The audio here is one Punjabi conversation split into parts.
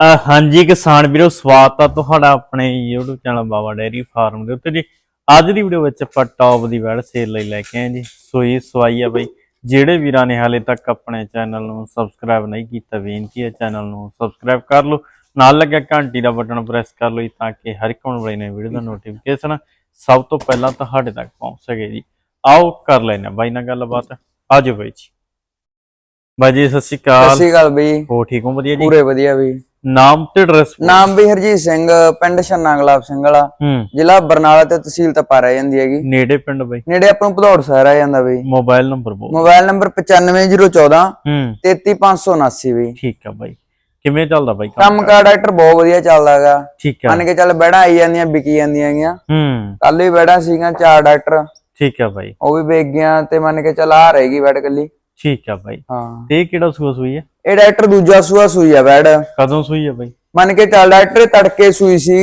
ਹਾਂਜੀ ਕਿਸਾਨ ਵੀਰੋ ਸਵਾਗਤ ਆ ਤੁਹਾਡਾ ਆਪਣੇ YouTube channel Baba dairy farm ਦੇ ਉੱਤੇ ਜੀ। ਅੱਜ ਦੀ ਵੀਡੀਓ ਵਿੱਚ ਆਪਾਂ ਟੌਪ ਦੀ ਵੈੜ ਸੇਲ ਲਈ ਲੈ ਕੇ ਆਏ ਜੀ। ਸੋਈ ਸਵਾਈ ਆ ਬਈ ਜਿਹੜੇ ਵੀਰਾਂ ਨੇ ਹਾਲੇ ਤੱਕ ਆਪਣੇ ਚੈਨਲ ਨੂੰ ਸਬਸਕ੍ਰਾਈਬ ਨਹੀਂ ਕੀਤਾ ਬੇਨਤੀ ਹੈ ਚੈਨਲ ਨੂੰ ਸਬਸਕ੍ਰਾਈਬ ਕਰ ਲਓ। ਨਾਲ ਲੱਗਿਆ ਘੰਟੀ ਦਾ ਬਟਨ ਪ੍ਰੈਸ ਕਰ ਲਓ ਤਾਂ ਕਿ ਹਰ ਇੱਕ ਆਉਣ ਵਾਲੀ ਨਵੀਂ ਵੀਡੀਓ ਦਾ ਨੋਟੀਫਿਕੇਸ਼ਨ ਸਭ ਤੋਂ ਪਹਿਲਾਂ ਤੁਹਾਡੇ ਤੱਕ ਪਹੁੰਚ ਸਕੇ ਜੀ। ਆਓ ਕਰ ਲੈਣਾ ਬਾਈ ਨਾਲ ਗੱਲਬਾਤ। ਆਜੋ ਬਾਈ ਜੀ। ਬਾਈ ਜੀ ਸਤਿ ਸ਼੍ਰੀ ਸਤਿ ਅਕਾਲ ਸ਼੍ਰੀ ਅਕਾਲ ਬਈ। ਹੋ ਠੀਕ ਹੋ? ਵਧੀਆ ਜੀ? ਪੂਰੇ ਵਧੀਆ ਵੀ ਨਾਮ ਤੇ ਐਡਰੈਸ ਨਾਮ ਵੀ ਹਰਜੀਤ ਸਿੰਘ ਪਿੰਡ ਛੰਨਾ ਗੁਲਾਬ ਸਿੰਘ ਵਾਲਾ। ਹੂੰ। ਜ਼ਿਲ੍ਹਾ ਬਰਨਾਲਾ ਤੇ ਤਹਿਸੀਲ ਤਪਾ ਰਹਿ ਜਾਂਦੀ ਹੈਗੀ। ਨੇੜੇ ਪਿੰਡ ਬਈ। ਨੇੜੇ ਆਪਾਂ ਨੂੰ ਭਦੌੜ ਸ਼ਹਿਰ ਆ ਜਾਂਦਾ ਬਈ। ਮੋਬਾਈਲ ਨੰਬਰ ਬੋਲ। ਮੋਬਾਈਲ ਨੰਬਰ 95014 ਹੂੰ। 33579 ਬਈ। ਠੀਕ ਆ ਬਾਈ। ਕਿਵੇਂ ਚੱਲਦਾ ਬਾਈ ਕੰਮ? ਕਾਰ ਡਾਕਟਰ ਬਹੁਤ ਵਧੀਆ ਚੱਲਦਾ ਹੈਗਾ। ਠੀਕ ਆ। ਮੰਨ ਕੇ ਚੱਲ ਬੈੜਾਂ ਆਈ ਜਾਂਦੀਆਂ ਵਿਕੀ ਜਾਂਦੀਆਂ ਹੈਗੀਆਂ। ਹੂੰ। ਕੱਲ ਵੀ ਬੈੜਾਂ ਸੀਗੀਆਂ ਚਾਰ ਡਾਕਟਰ। ਠੀਕ ਆ ਬਾਈ। ਉਹ ਵੀ ਵੇਚ ਗਿਆ ਤੇ ਮੰਨ ਕੇ ਚੱਲ ਆ ਰਹੇਗੀ ਬੈੜ ਕੱਲੀ। ਠੀਕ ਆ ਬਾਈ। ਹਾਂ। ਤੇ ਇਹ ਕਿਹੜਾ ਸੂਆ ਸੂਈ ਹੈ ਇਹ ਡਾਕਟਰ ਦੂਜਾ ਸੂਆ ਸੂਈ ਆ ਬੈੜ ਕਦੋਂ ਸੂਈ ਹੈ ਬਾਈ? ਮੰਨ ਕੇ ਚੱਲ ਡਾਕਟਰ ਤੜਕੇ ਸੂਈ ਸੀ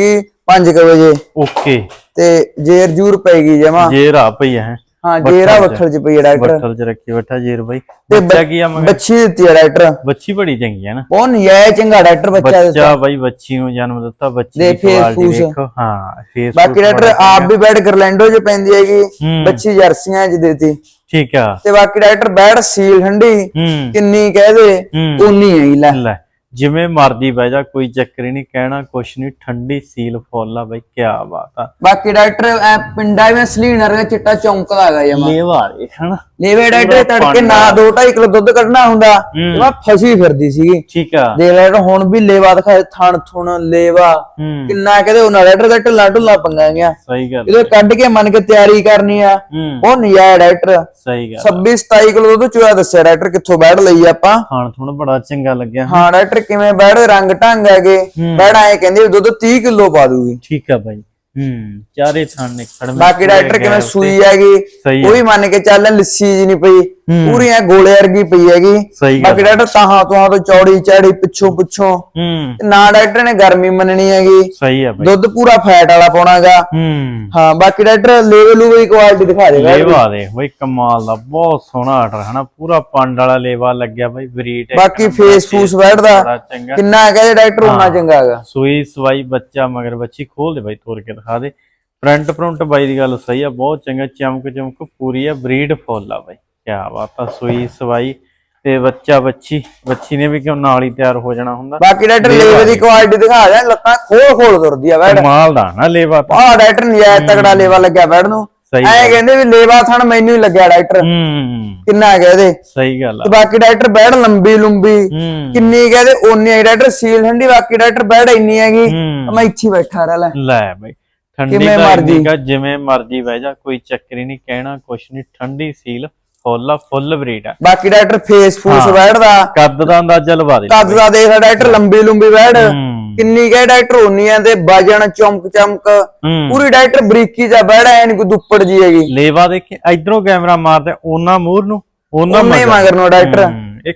5 ਵਜੇ। ਓਕੇ। ਤੇ ਜੇਰ ਜੂਰ ਪੈ ਗਈ ਜਮਾ। ਜੇ ਰਾ ਪਈ ਹੈ। ਹਾਂ ਜੇਰਾ ਵੱਖਲ ਚ। ਪਈ ਆ ਡਾਕਟਰ ਬੱਠਲ ਚ ਰੱਖੀ ਬੈਠਾ ਜੇਰ ਬਾਈ। ਤੇ ਬੱਚਾ ਕੀ ਆ ਮਗਰ? ਬੱਚੀ ਦਿੱਤੀ ਆ ਡਾਕਟਰ ਬੱਚੀ ਬੜੀ ਚੰਗੀ ਹੈ ਨਾ। ਬਹੁਤ ਨਜਾਇਜ਼ ਚੰਗਾ ਡਾਕਟਰ ਬੱਚਾ ਬੱਚਾ ਬਾਈ ਬੱਚੀ ਨੂੰ ਜਨਮ ਦਿੱਤਾ ਬੱਚੀ ਦੇ ਕੁਆਲਿਟੀ ਫੂਸ। ਦੇਖੋ। ਹਾਂ ਫੇਸ ਬਾਕੀ ਡਾਕਟਰ ਆਪ ਵੀ ਬੈਡ ਗਰਲੈਂਡੋ ਚ ਪੈਂਦੀ ਹੈਗੀ। ਬੱਚੀ ਜਰਸੀਆਂ ਚ ਦਿੱਤੀ। ਠੀਕ ਆ। ਤੇ ਬਾਕੀ ਡਾਕਟਰ ਬੈਡ ਸੀਲ ਠੰਡੀ ਹੂੰ। ਕਿੰਨੀ ਕਹਦੇ ਹੂੰ। ਉਨੀ ਹੈਗੀ ਲੈ। ਲੈ। ਜਿਵੇਂ ਮਰਦੀ ਬਹਿ ਜਾ ਕੋਈ ਚੱਕਰ ਹੀ ਨਹੀਂ ਕਹਿਣਾ ਕੁਛ ਨਹੀਂ ਠੰਡੀ ਸੀਲ ਫੁੱਲ ਆ ਬਾਈ ਕੀ ਬਾਤ ਆ। ਬਾਕੀ ਡਾਕਟਰ ਐ ਪਿੰਡਾ ਵਿੱਚ ਸਲੀਨਰ ਦਾ ਚਿੱਟਾ ਚੌਂਕਦਾ ਹੈਗਾ ਜਮਾ ਲੇਵਾ ਰੇ ਹਨਾ? ਲੇਵੇ ਡਾਕਟਰ ਤੜਕੇ ਨਾ 2.5 ਕਿਲੋ ਦੁੱਧ ਕੱਢਣਾ ਹੁੰਦਾ ਤੇ ਮੈਂ ਫਸੀ ਫਿਰਦੀ ਸੀਗੀ। ਠੀਕ ਆ। ਲੈ ਡਾਕਟਰ ਹੁਣ ਵੀ ਲੇਵਾ ਦਿਖਾਏ ਥਣ ਥੁਣ ਲੇਵਾ। ਹੂੰ। ਕਿੰਨਾ ਕਹਦੇ ਉਹਨਾਂ ਡਾਕਟਰ ਦਾ ਢਿੱਲਾ ਢੁੱਲਾ ਪੰਗਾ ਗਿਆ ਸਹੀ ਗੱਲ ਇਹਦੇ ਕੱਢ ਕੇ ਮੰਨ ਕੇ ਤਿਆਰੀ ਕਰਨੀ ਆ। ਹੂੰ। ਉਹ ਨਜਾਇਜ਼ ਡਾਕਟਰ। ਸਹੀ ਗੱਲ 26 27 ਕਿਲੋ ਦੁੱਧ ਚੋਇਆ ਦੱਸਿਆ ਡਾਕਟਰ ਕਿੱਥੋਂ ਬੈੜ ਲਈ ਆਪਾਂ। ਖਾਣ ਥੋੜਾ ਬੜਾ ਚੰਗਾ ਲੱਗਿਆ। ਹਾਂ ਡਾਕਟਰ ਕਿਵੇਂ ਬੈੜ ਰੰਗ ਢੰਗ ਹੈਗੇ। ਬੈੜ ਐ ਕਹਿੰਦੀ ਵੀ ਦੁੱਧ 30 ਕਿਲੋ ਪਾ ਦੂਗੀ। ਠੀਕ ਆ ਬਾਈ। ਹੂੰ ਚਾਰੇ ਥਾਂ ਨੇ ਖੜਵੇਂ ਬਾਕੀ ਡਾਕਟਰ ਕਿਵੇਂ ਸੂਈ ਹੈਗੀ ਉਹ ਵੀ ਮੰਨ ਕੇ ਚੱਲ ਲੱਸੀ ਜੀ ਨਹੀਂ ਪਈ। ਪੂਰੀ ਐ ਗੋਲੇ ਵਰਗੀ ਪਈ ਹੈਗੀ। ਬਾਕੀ ਡਾਕਟਰ ਤਾਹਾਂ ਤੁਹਾਂ ਤੋਂ ਚੌੜੀ ਚਾੜੀ ਪਿੱਛੋਂ ਪਿੱਛੋਂ। ਹੂੰ। ਤੇ ਨਾ ਡਾਕਟਰ ਨੇ ਗਰਮੀ ਮੰਨਣੀ ਹੈਗੀ। ਸਹੀ ਆ ਬਾਈ। ਦੁੱਧ ਪੂਰਾ ਫੈਟ ਵਾਲਾ ਪਾਉਣਾਗਾ। ਹੂੰ। ਹਾਂ ਬਾਕੀ ਡਾਕਟਰ ਲੈਵਲ ਲੂਵੇ ਦੀ ਕੁਆਲਿਟੀ ਦਿਖਾ ਦੇ ਬੈੜ ਦੀ। ਲੇਵਾ ਦੇ ਬਈ ਕਮਾਲ ਦਾ ਬਹੁਤ ਸੋਹਣਾ ਆਰਡਰ ਹਨਾ? ਪੂਰਾ ਪੰਡ ਵਾਲਾ ਲੇਵਾ ਲੱਗਿਆ ਬਾਈ ਬਰੀਟ ਬਾਕੀ ਫੇਸ ਫੂਸ ਬੜਾ ਚੰਗਾ। ਕਿੰਨਾ ਕਹਦੇ ਡਾਕਟਰ ਉਹਨਾਂ ਚੰਗਾ ਹੈਗਾ ਸੂਈ ਸਵਾਈ ਬੱਚਾ ਮਗਰ ਬੱਚੀ ਖੋਲ ਦੇ ਬਾਈ ਤੋੜ ਕੇ ਦਿਖਾ ਦੇ। ਫਰੰਟ ਫਰੰਟ ਬਾਈ ਦੀ ਗੱਲ ਸਹੀ ਆ ਬਹੁਤ ਚੰਗਾ ਚਮਕ ਚਮਕ ਪੂਰੀ ਆ ਬਰੀਡ ਫੁੱਲ ਆ ਬਾਈ। ਕੀ ਬਾਤ ਆ ਸੂਈ ਸਵਾਈ ਤੇ ਬੱਚਾ ਬੱਚੀ ਬੱਚੀ ਨੇ ਵੀ ਕਿਉਂ ਨਾਲ ਹੀ ਤਿਆਰ ਹੋ ਜਾਣਾ ਹੁੰਦਾ? ਬਾਕੀ ਡਾਕਟਰ ਲੇਵੇ ਦੀ ਕੁਆਲਿਟੀ ਦਿਖਾ ਦੇ ਲੱਤਾਂ ਖੋਲ ਖੋਲ ਤੁਰਦੀ ਆ ਬੈੜ ਕਮਾਲ ਦਾ ਨਾ ਲੇਵਾ ਆਹ ਡਾਕਟਰ ਨਜਾਇਜ਼ ਤਗੜਾ ਲੇਵਾ ਲੱਗਿਆ ਬੈੜ ਨੂੰ। ਐ ਕਹਿੰਦੇ ਵੀ ਲੇਵਾ ਥਣ ਮੈਨੂੰ ਹੀ ਲੱਗਿਆ ਡਾਕਟਰ। ਹੂੰ। ਕਿੰਨਾ ਕਹਦੇ ਸਹੀ ਗੱਲ ਤੇ ਆ ਬਾਕੀ ਡਾਕਟਰ ਬੈੜ ਲੰਬੀ ਲੰਬੀ। ਕਿੰਨੀ ਕਹਦੇ ਓਨੀ ਹੈ ਡਾਕਟਰ ਸੀਲ ਠੰਡੀ ਬਾਕੀ ਡਾਕਟਰ ਬੈੜ ਇੰਨੀ ਹੈਗੀ। ਮੈਂ ਇੱਥੇ ਬੈਠਾ ਰਹਿ ਲੈ। ਲੈ ਬਾਈ ਠੰਡੀ ਦਾ ਜਿਵੇਂ ਮਰਜ਼ੀ ਬਹਿ ਜਾ ਕੋਈ ਚੱਕਰ ਹੀ ਨਹੀਂ ਕਹਿਣਾ ਕੁਛ ਨਹੀਂ ਠੰਡੀ ਸੀਲ। ਫੁੱਲ ਆ ਫੁੱਲ ਬਰੀਡ ਆ। ਬਾਕੀ ਡਾਕਟਰ ਫੇਸ ਫੂਸ ਬੈੜ ਦਾ ਕੱਦ ਦਾ ਅੰਦਾਜ਼ਾ ਲਵਾ ਦੇ ਕੱਦ ਦਾ ਦੇਖ ਡਾਕਟਰ ਲੰਬੀ ਲੰਬੀ ਹੂੰ। ਕਿੰਨੀ ਕਹੇ ਡਾਕਟਰ? ਓਨੀ ਹੈ ਤੇ ਵਜਣ ਚਮਕ। ਚਮਕ ਪੂਰੀ ਡਾਕਟਰ ਬਰੀਕੀ ਦਾ ਬੈੜ ਐ ਨਹੀਂ ਕੋਈ ਦੁੱਪੜ ਜੀ ਹੈਗੀ। ਲੇਵਾ ਦੇਖੇ ਇਧਰੋਂ ਕੈਮਰਾ ਮਾਰਦਾ ਉਹਨਾਂ ਮੂਰ ਨੂੰ ਉਹਨਾਂ ਮਗਰ। ਨੂੰ ਡਾਕਟਰ।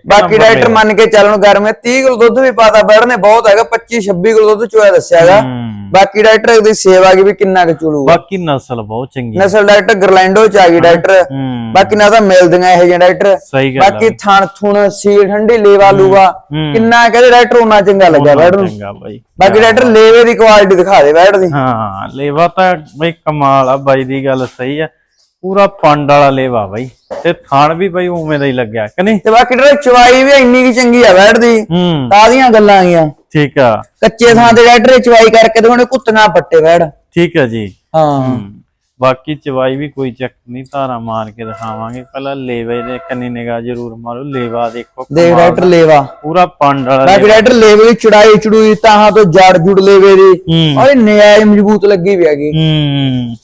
ਬਾਕੀ ਡਾਕਟਰ ਲੇਵਾ। ਮੰਨ ਕੇ ਚੱਲਣ ਗਰਮ ਹੈ 30 ਕਿਲੋ ਦੁੱਧ ਵੀ ਪਾਤਾ ਬੈੜ ਨੇ ਬਹੁਤ ਹੈਗਾ 25 26 ਕਿਲੋ ਦੁੱਧ ਚੋਇਆ ਦੱਸਿਆਗਾ। ਬਾਕੀ ਡਾਕਟਰ ਦੀ ਸੇਵਾ ਕੀ ਵੀ ਕਿੰਨਾ ਕੁ ਚੁਲੂਗਾ ਬਾਕੀ ਨਸਲ ਬਹੁਤ ਚੰਗੀ। ਨਸਲ ਡਾਕਟਰ ਗਰਲੈਂਡੋ ਚ ਆ ਗਈ ਡਾਕਟਰ। ਬਾਕੀ ਨਾ ਤਾਂ ਮਿਲਦੀਆਂ ਇਹ ਜਿਹੇ ਡਾਕਟਰ। ਬਾਕੀ ਥਣ ਥੁਣ ਸੀਲ ਠੰਡੀ ਲੇਵਾ ਲੂਗਾ ਹੂੰ। ਕਿੰਨਾ ਕਹਿੰਦੇ ਡਾਕਟਰ ਉਹਨਾਂ ਚੰਗਾ ਲੱਗਿਆ ਬੈੜ ਨੂੰ। ਚੰਗਾ ਬਾਈ। ਬਾਕੀ ਡਾਕਟਰ ਲੇਵੇ ਦੀ ਕੁਆਲਿਟੀ ਦਿਖਾ ਦੇ ਬੈੜ ਦੀ। ਹਾਂ ਲੇਵਾ ਤਾਂ ਬਈ ਕਮਾਲ ਆ ਬਾਈ ਦੀ ਗੱਲ ਸਹੀ ਆ। ਪੂਰਾ ਪੰਡ ਵਾਲਾ ਲੇਵਾ ਬਾਈ। ਤੇ ਥਾਣ ਵੀ ਬਾਈ ਉਵੇਂ ਦਾ ਹੀ ਲੱਗਿਆ ਕਿ ਨਹੀਂ? ਤੇ ਬਾਕੀ ਡਾਕਟਰ ਚਵਾਈ ਵੀ ਇੰਨੀ ਕੀ ਚੰਗੀ ਆ ਬੈੜ ਦੀ ਕਾਹਦੀਆਂ ਗੱਲਾਂ ਆਈਆਂ। ਠੀਕ ਆ। ਕੱਚੇ ਥਾਂ ਤੇ ਡਾਕਟਰ ਚਵਾਈ ਕਰਕੇ ਤੇ ਉਹਨੇ ਕੁੱਤੀਆਂ ਪੱਟੇ ਬੈੜ ਠੀਕ ਆ ਜੀ। ਹਾਂ। ਬਾਕੀ ਚਵਾਈ ਵੀ ਕੋਈ ਚੱਕ ਨਹੀਂ ਧਾਰਾ ਮਾਰ ਕੇ ਦਿਖਾਵਾਂਗੇ। ਪਹਿਲਾਂ ਲੇਵੇ ਦੇ ਕੰਨੀ ਨਿਗਾਹ ਜ਼ਰੂਰ ਮਾਰੋ ਲੇਵਾ ਦੇਖੋ ਦੇਖ ਡਾਕਟਰ ਲੇਵਾ। ਪੂਰਾ ਪੰਡ ਵਾਲਾ ਬਾਕੀ ਡਾਕਟਰ ਲੇਵੇ ਦੀ ਚੜਾਈ ਚੜੂਈ ਤਾਹਾਂ ਤੋਂ ਜੜ ਜੁੜ ਲੇਵੇ ਦੀ। ਔਰ ਨਿਆਇ ਮਜ਼ਬੂਤ ਲੱਗੀ ਵੀ ਹੈਗੀ। ਹੂੰ।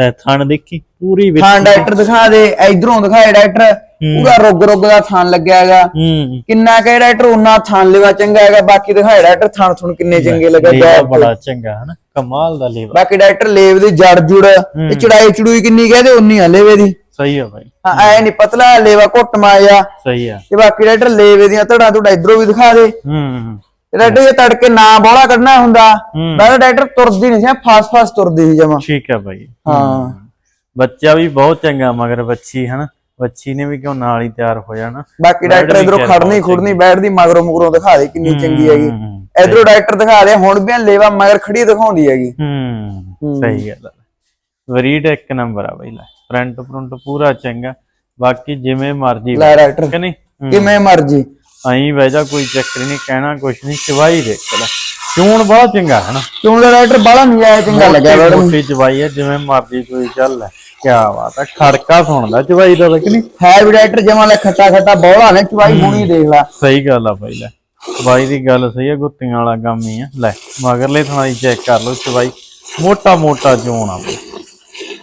ਲੈ ਥਣ ਦੇਖੀ ਪੂਰੀ ਵਿੱਚ ਥਾਂ ਡਾਕਟਰ ਦਿਖਾ ਦੇ ਇਧਰੋਂ ਦਿਖਾਏ ਡਾਕਟਰ ਪੂਰਾ ਰੁੱਗ ਰੁੱਗ ਦਾ ਥਾਂ ਲੱਗਿਆ ਹੈਗਾ। ਹੂੰ। ਕਿੰਨਾ ਕਹੇ ਡਾਕਟਰ ਉਹਨਾਂ ਥਾਂ ਲੈਵਾ ਚੰਗਾ ਹੈਗਾ। ਬਾਕੀ ਦਿਖਾਏ ਡਾਕਟਰ ਥਾਂ ਥੁਣ ਕਿੰਨੇ ਚੰਗੇ ਲੱਗੇ ਲੇਵਾ ਬੜਾ ਚੰਗਾ ਹਨਾ? ਕਮਾਲ ਦਾ ਲੇਵਾ। ਬਾਕੀ ਡਾਕਟਰ ਲੇਵ ਦੀ ਜੜ ਜੁੜ। ਤੇ ਚੜਾਈ ਚੜੂਈ ਕਿੰਨੀ ਕਹਦੇ ਉਨੀ ਆ ਲੇਵੇ ਦੀ। ਸਹੀ ਆ ਬਾਈ। ਹਾਂ ਐ ਨਹੀਂ ਪਤਲਾ ਲੇਵਾ ਘੁੱਟ ਮਾਇਆ ਸਹੀ ਆ। ਤੇ ਬਾਕੀ ਡਾਕਟਰ ਲੇਵੇ ਦੀਆਂ ਧੜਾ ਧੁੜਾ ਇਧਰੋਂ ਵੀ ਦਿਖਾ ਦੇ। ਹੂੰ। ਤੇ ਡਾਕਟਰ ਜੇ ਤੜਕੇ ਨਾ ਬੋਲਾ ਕੱਢਣਾ ਹੁੰਦਾ। ਹੂੰ। ਮੈਂ ਡਾਕਟਰ ਤੁਰਦੀ ਨਹੀਂ ਸੀ ਫਾਸ ਫਾਸ ਤੁਰਦੀ ਸੀ ਜਮਾ। ਠੀਕ ਆ ਬਾਈ। ਹਾਂ। ਬੱਚਾ ਵੀ ਬਹੁਤ ਚੰਗਾ ਮਗਰ ਬੱਚੀ ਹਨਾ ਬੱਚੀ ਨੇ ਵੀ ਕਿਉਂ ਨਾਲ ਹੀ ਤਿਆਰ ਹੋ ਜਾਣਾ ਬਾਕੀ ਡਾਕਟਰ ਇਧਰੋਂ ਖੜਨੀ ਖੁੜਨੀ ਬੈਠਦੀ ਮਗਰੋਂ ਮਗਰੋਂ ਦਿਖਾ ਦੇ ਕਿੰਨੀ ਚੰਗੀ ਹੈਗੀ। ਹੂੰ। ਇਧਰੋਂ ਡਾਇਰੈਕਟਰ ਦਿਖਾ ਦੇ ਹੁਣ ਵੀ ਲੇਵਾ ਮਗਰ ਖੜੀ ਦਿਖਾਉਂਦੀ ਹੈਗੀ। ਹੂੰ ਸਹੀ ਗੱਲ ਆ। ਵਰੀਡ ਇੱਕ ਨੰਬਰ ਆ ਬਈ ਲੈ। ਫਰੰਟ ਫਰੰਟ ਪੂਰਾ ਚੰਗਾ। ਬਾਕੀ ਜਿਵੇਂ ਮਰਜ਼ੀ ਲੈ ਡਾਇਰੈਕਟਰ ਕਿ ਨਹੀਂ ਹੂੰ। ਕਿਵੇਂ ਮਰਜ਼ੀ। ਆਈ ਵੈਜਾ ਕੋਈ ਚੱਕਰ ਨਹੀਂ ਕਹਿਣਾ ਕੁਛ ਨਹੀਂ ਚਵਾਈ ਦੇਖ ਲੈ। ਚੂਣ ਬਹੁਤ ਚੰਗਾ ਹੈ ਨਾ। ਕਿਉਂ ਦਾ ਬਾਲਾ ਨਹੀਂ ਆਇਆ ਚੰਗਾ ਲੱਗਿਆ ਮੈਡਮ। ਮੋਟੀ ਚਵਾਈ ਹੈ ਜਿਵੇਂ ਮਰਜ਼ੀ ਕੋਈ ਚੱਲ ਲੈ ਕੀ ਬਾਤ ਹੈ ਖੜਕਾ ਸੁਣਦਾ ਚਵਾਈ ਦਾ ਕਿ ਨਹੀਂ? ਹੈ ਵੀ ਡਾਇਰੈਕਟਰ ਜਮਾਂ ਲੈ ਖੱਟਾ ਖੱਟਾ ਬੋਲਾ ਨੇ ਚਵਾਈ ਹੁਣੀ ਦੇਖ ਲਾ। ਸਹੀ ਗੱਲ ਆ ਬਾਈ ਲੈ। ਦੀ ਗੱਲ ਸਹੀ ਹੈ ਗੁੱਤੀਆਂ ਵਾਲਾ ਕੰਮ ਹੀ ਆ। ਲੈ ਮਗਰਲੇ ਥਾਂ ਚੈੱਕ ਕਰ ਲਓ ਚਵਾਈ ਮੋਟਾ ਮੋਟਾ ਜੋਣ ਆ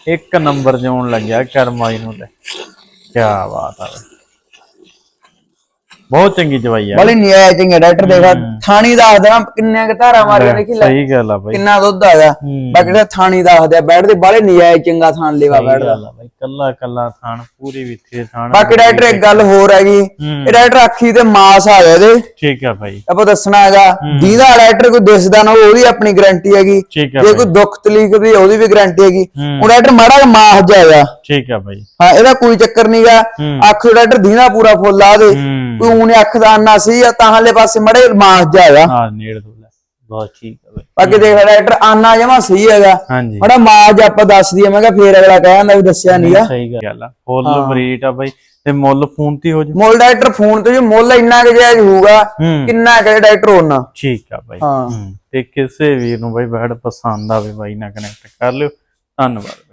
ਇੱਕ ਨੰਬਰ ਜੋਣ ਲੱਗਿਆ ਕਰਮਾਈ ਨੂੰ ਲੈ। ਕੀ ਬਾਤ ਆ ਬਹੁਤ ਚੰਗੀ ਚਵਾਈ ਆ। ਬਾਲੀ ਨਹੀਂ ਆਇਆ ਚੰਗਾ ਡਾਇਰੈਕਟਰ ਦੇਖਾ ਥਾਣੀ ਦੱਸਦਾ ਨਾ ਕਿੰਨੇ ਕ ਧਾਰਾ ਮਾਰੀਆਂ ਦੇਖੀ ਲੈ। ਸਹੀ ਗੱਲ ਆ ਬਾਈ। ਕਿੰਨਾ ਦੁੱਧ ਹੂੰ। ਬਾਕੀ ਜਿਹੜਾ ਥਾਣੀ ਦੱਸਦੇ ਆ ਬੈਠਦੇ ਬਾਲੇ ਨਹੀਂ ਆਇਆ ਚੰਗਾ ਥਾਣ ਲੈਵਾ ਬੈਠਦਾ। ਬਾਈ ਕੱਲਾ ਕੱਲਾ ਥਾਣ ਪੂਰੀ ਵਿੱਥੇ ਥਾਣ ਬਾਕੀ ਡਾਇਰੈਕਟਰ ਇੱਕ ਗੱਲ ਹੋਰ ਹੈਗੀ। ਇਹ ਡਾਇਰੈਕਟਰ ਅੱਖੀ ਤੇ ਮਾਸ ਆ ਗਿਆ ਇਹਦੇ। ਠੀਕ ਆ ਬਾਈ। ਆਪਾਂ ਦੱਸਣਾ ਹੈਗਾ ਜਿਹਦਾ ਡਾਇਰੈਕਟਰ ਕੋਈ ਦਿਸਦਾ ਨਾ ਉਹਦੀ ਆਪਣੀ ਗਾਰੰਟੀ ਹੈਗੀ। ਜੇ ਕੋਈ ਦੁੱਖ ਤਕਲੀਫ ਦੀ ਉਹਦੀ ਵੀ ਗਾਰੰਟੀ ਹੈਗੀ। ਉਹ ਡਾਇਰੈਕਟਰ ਮਾੜਾ ਮਾਸ ਜਾਏਗਾ ਠੀਕ ਆ ਬਾਈ। ਹਾਂ ਇਹਦਾ ਕੋਈ ਚੱਕਰ ਨਹੀਂਗਾ ਹੂੰ। ਅੱਖ ਡਾਇਰੈਕਟਰ ਦੀਨਾ ਪੂਰਾ ਫੁੱਲ ਆ ਦੇ ਕੋਈ ਉਹਨੇ ਅੱਖ ਦਾ ਆਨਾ ਸੀ ਆ ਤਾਂ ਹਲੇ ਪਾਸੇ ਮੜੇ ਮਾਸ ਜਾਏਗਾ ਹਾਂ ਨੇੜ ਤੋਂ ਲੈ। ਬਹੁਤ ਠੀਕ ਆ ਬਾਈ। ਬਾਕੀ ਦੇਖ ਡਾਇਰੈਕਟਰ ਆਨਾ ਜਮਾ ਸਹੀ ਹੈਗਾ। ਹਾਂਜੀ। ਮੜਾ ਮਾਸ ਜੇ ਆਪਾਂ ਦੱਸ ਦਈਏ ਮੈਂ ਕਿਹਾ ਫੇਰ ਅਗਲਾ ਕਹਿੰਦਾ ਵੀ ਦੱਸਿਆ ਨਹੀਂਗਾ ਸਹੀ ਗੱਲ ਆ। ਫੁੱਲ ਬਰੀਟ ਆ ਬਾਈ। ਤੇ ਮੁੱਲ ਫੋਨ ਤੇ ਹੋ ਜੂ ਮੁੱਲ ਡਾਇਰੈਕਟਰ ਫੋਨ ਤੇ ਜੋ ਮੁੱਲ ਇੰਨਾ ਕਿ ਜਾਇਜ਼ ਹੋਊਗਾ ਕਿੰਨਾ ਕਿ ਡਾਇਰੈਕਟਰ ਹੋਣਾ ਠੀਕ ਆ ਬਾਈ। ਹਾਂ। ਤੇ ਕਿਸੇ ਵੀਰ ਨੂੰ ਬਾਈ ਬੈਡ ਪਸੰਦ ਆਵੇ ਬਾਈ ਨਾਲ ਕਨੈਕਟ ਕਰ ਲਿਓ। ਧੰਨਵਾਦ।